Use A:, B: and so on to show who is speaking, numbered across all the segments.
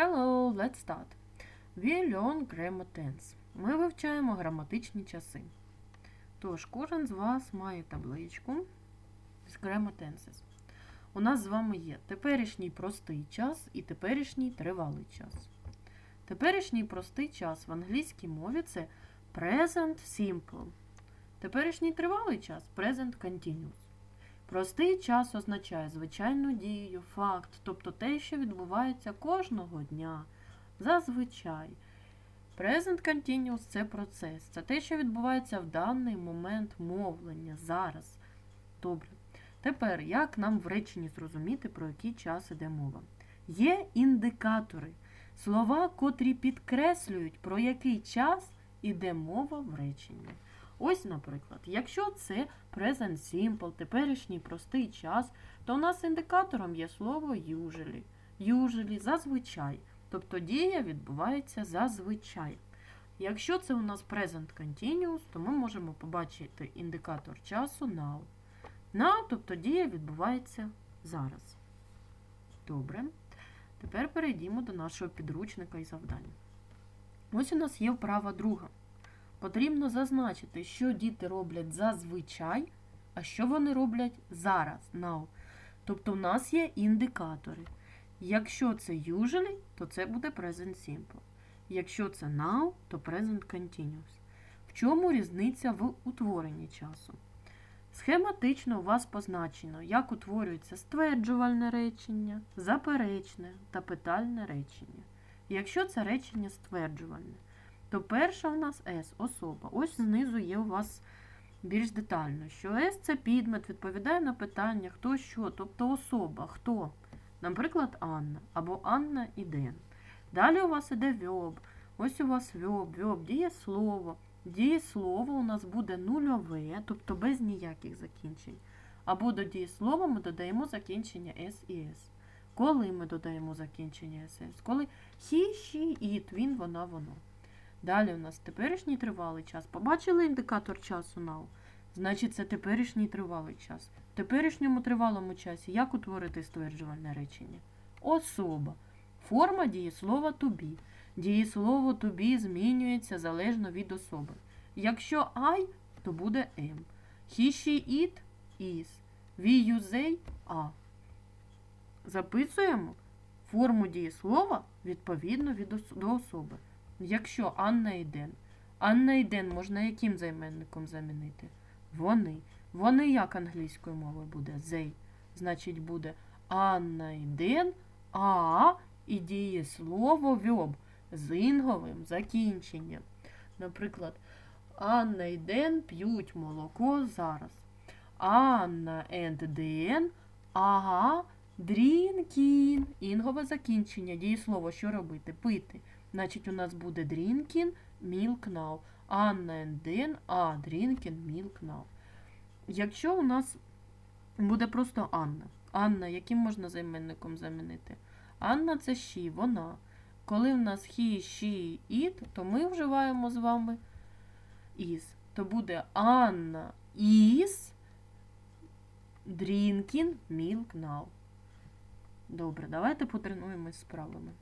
A: Hello, let's start. We learn grammar tense. Ми вивчаємо граматичні часи. Тож, кожен з вас має табличку з grammar tenses. У нас з вами є теперішній простий час і теперішній тривалий час. Теперішній простий час в англійській мові це present simple. Теперішній тривалий час present continuous. Простий час означає звичайну дію, факт, тобто те, що відбувається кожного дня. Зазвичай. Present continuous – це процес. Це те, що відбувається в даний момент мовлення, зараз. Добре. Тепер, як нам в реченні зрозуміти, про який час іде мова? Є індикатори, слова, котрі підкреслюють, про який час іде мова в реченні. Ось, наприклад, якщо це present simple, теперішній простий час, то у нас індикатором є слово usually. Usually – зазвичай. Тобто дія відбувається зазвичай. Якщо це у нас present continuous, то ми можемо побачити індикатор часу now. Now, тобто дія відбувається зараз. Добре. Тепер перейдімо до нашого підручника і завдання. Ось у нас є вправа друга. Потрібно зазначити, що діти роблять зазвичай, а що вони роблять зараз, now. Тобто в нас є індикатори. Якщо це usually, то це буде present simple. Якщо це now, то present continuous. В чому різниця в утворенні часу? Схематично у вас позначено, як утворюється стверджувальне речення, заперечне та питальне речення. Якщо це речення стверджувальне, то перша у нас S особа. Ось знизу є у вас більш детально, що S це підмет, відповідає на питання, хто що, тобто особа, хто. Наприклад, Анна або Анна і Ден. Далі у вас іде вьоб. Ось у вас вьоб, вьоб, дієслово. Дієслово у нас буде нульове, тобто без ніяких закінчень. Або до дієслова ми додаємо закінчення S і S. Коли ми додаємо закінчення SS? Коли he, she, it, він, вона, воно. Далі у нас теперішній тривалий час. Побачили індикатор часу now? Значить, це теперішній тривалий час. В теперішньому тривалому часі як утворити стверджувальне речення? Особа. Форма дієслова to. Дієслово to змінюється залежно від особи. Якщо I, то буде am. He, she, it is. We, you, they are. Записуємо форму дієслова відповідно від ос- до особи. Якщо Анна і. Анна і можна яким займенником замінити? Вони. Вони як англійською мовою буде? They. Значить, буде Анна і а і дієслово вьоб з інговим закінченням. Наприклад, Анна і Ден п'ють молоко зараз. Анна and Ден ага, дрінкін. Інгове закінчення. Дієслово що робити? Пити. Значить, у нас буде drinking milk now. Анна and Ден, а drinking milk now. Якщо у нас буде просто Анна. Анна, яким можна займенником замінити? Анна це she, вона. Коли в нас he, she, it, то ми вживаємо з вами is. То буде Анна is drinking milk now. Добре, давайте потренуємось з правилами.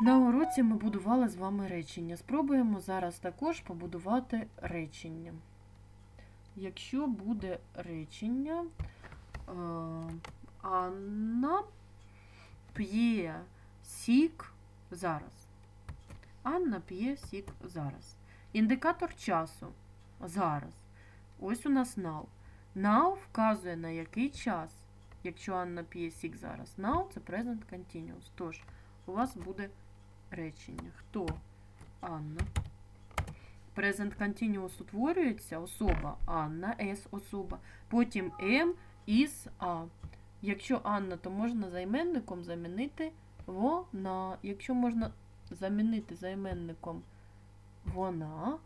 A: На уроці ми будували з вами речення. Спробуємо зараз також побудувати речення. Якщо буде речення, е, Анна п'є сік зараз. Анна п'є сік зараз. Індикатор часу зараз. Ось у нас now. Now вказує на який час. Якщо Анна п'є сік зараз. Now це present continuous. Тож, у вас буде речення. Хто? Анна. Present continuous утворюється особа Анна, S особа. Потім M, is, A. Якщо Анна, то можна займенником замінити вона. Якщо можна замінити займенником вона.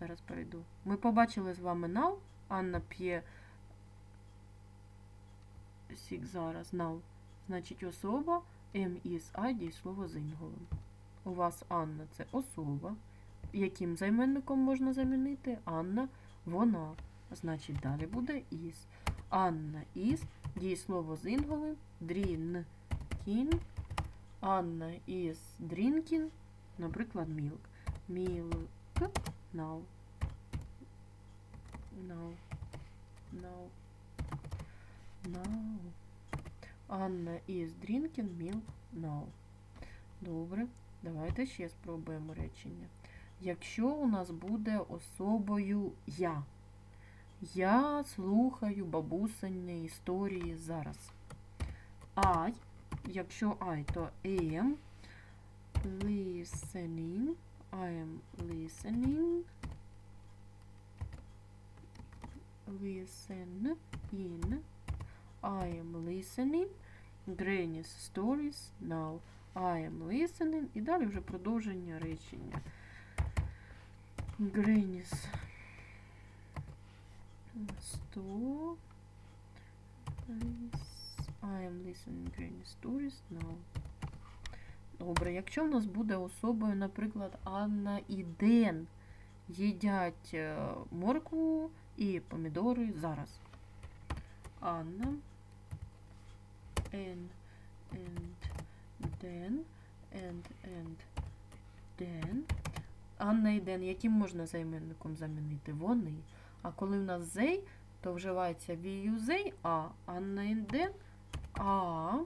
A: Зараз перейду. Ми побачили з вами now. Анна п'є сік зараз now. Значить, особа M is I дієслово з інголом. У вас Анна це особа. Яким займенником можна замінити? Анна, вона. Значить, далі буде is. Анна is, дієслово з інголи, дрін, drinking. Анна is drinking, наприклад, milk. Milk now. Now. Now. Now. Анна is drinking milk now. Добре. Давайте ще спробуємо речення. Якщо у нас буде особою я. Я слухаю бабусині історії зараз. I, якщо I, то am listening. I am listening. Listen in. I am listening. Granny's stories now. I am listening. І далі вже продовження речення. Granny's stories. I am listening Granny's stories now. Добре, якщо в нас буде особою, наприклад, Анна і Ден їдять е, моркву і помідори зараз. Анна and, and Ден and, and Ден. Анна і Ден, яким можна займенником замінити? Вони. А коли в нас they, то вживається you, they, а Анна і Ден, а.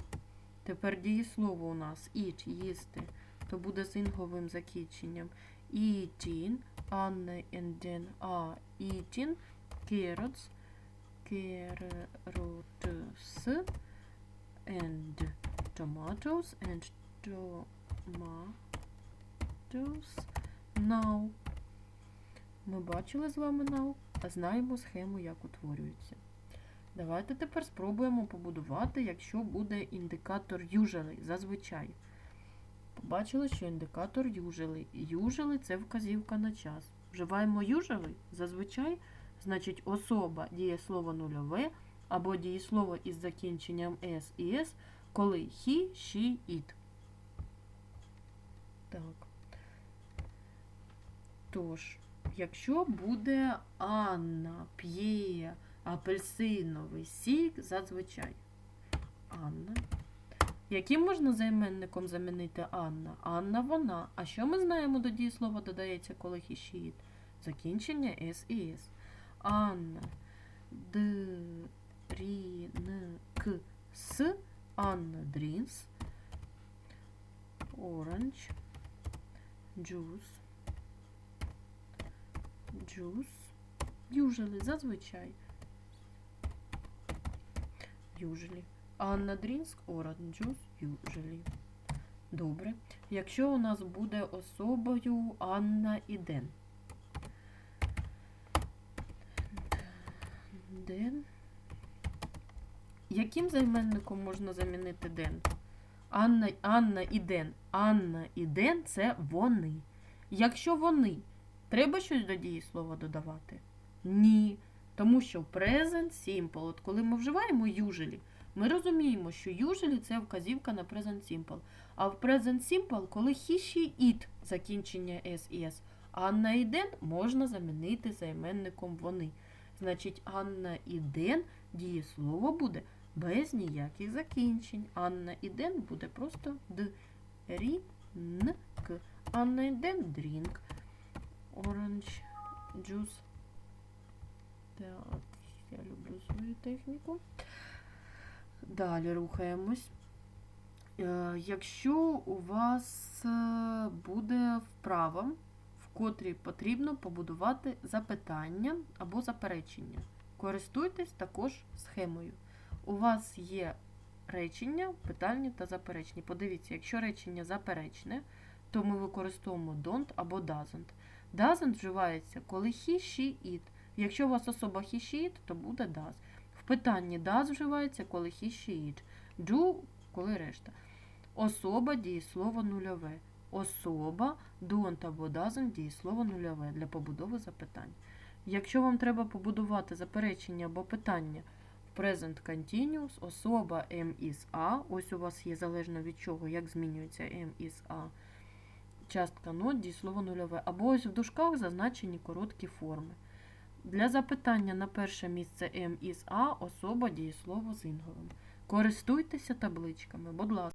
A: Тепер дієслово у нас eat, їсти, то буде з інговим закінченням. Eating, Анна and Ден are eating carrots, carrots and tomatoes and tomatoes now. Ми бачили з вами now, а знаємо схему, як утворюється. Давайте тепер спробуємо побудувати, якщо буде індикатор usually, зазвичай. Побачили, що індикатор usually. Usually – це вказівка на час. Вживаємо usually, зазвичай, значить особа дієслово нульове або дієслово із закінченням s і s, коли he, she, it. Так. Тож, якщо буде Анна п'є апельсиновий сік, зазвичай. Анна. Яким можна займенником замінити Анна? Анна вона. А що ми знаємо до дієслова додається, коли it? Закінчення s і s. Анна. Д, рі, с. Анна drinks. Orange. Juice. Juice. Usually, зазвичай. Usually. Анна drinks orange juice usually. Добре. Якщо у нас буде особою Анна і Ден. Ден. Яким займенником можна замінити Ден? Анна, Анна і Ден. Анна і Ден це вони. Якщо вони, треба щось до дієслова додавати? Ні. Тому що present simple, от коли ми вживаємо usually, ми розуміємо, що usually це вказівка на present simple. А в present simple, коли he, she, it, закінчення s і s, Анна і Ден можна замінити займенником вони. Значить, Анна і Ден дієслово буде без ніяких закінчень. Анна і Ден буде просто д, рі. Анна і Ден drink. Orange juice. Так, я люблю свою техніку. Далі рухаємось. Е, Якщо у вас е, буде вправа, в котрій потрібно побудувати запитання або заперечення, користуйтесь також схемою. У вас є речення, питальні та заперечні. Подивіться, якщо речення заперечне, то ми використовуємо don't або doesn't. Doesn't вживається, коли he, she, it. Якщо у вас особа he, she, it, то буде does. В питанні does вживається, коли he, she, it. Do, коли решта. Особа дієслово нульове. Особа don't або doesn't дієслово нульове для побудови запитань. Якщо вам треба побудувати заперечення або питання present continuous, особа M is a, ось у вас є залежно від чого, як змінюється M is a, частка not, дієслово нульове, або ось в дужках зазначені короткі форми. Для запитання на перше місце am is a, особа дієслово з інговим. Користуйтеся табличками, будь ласка.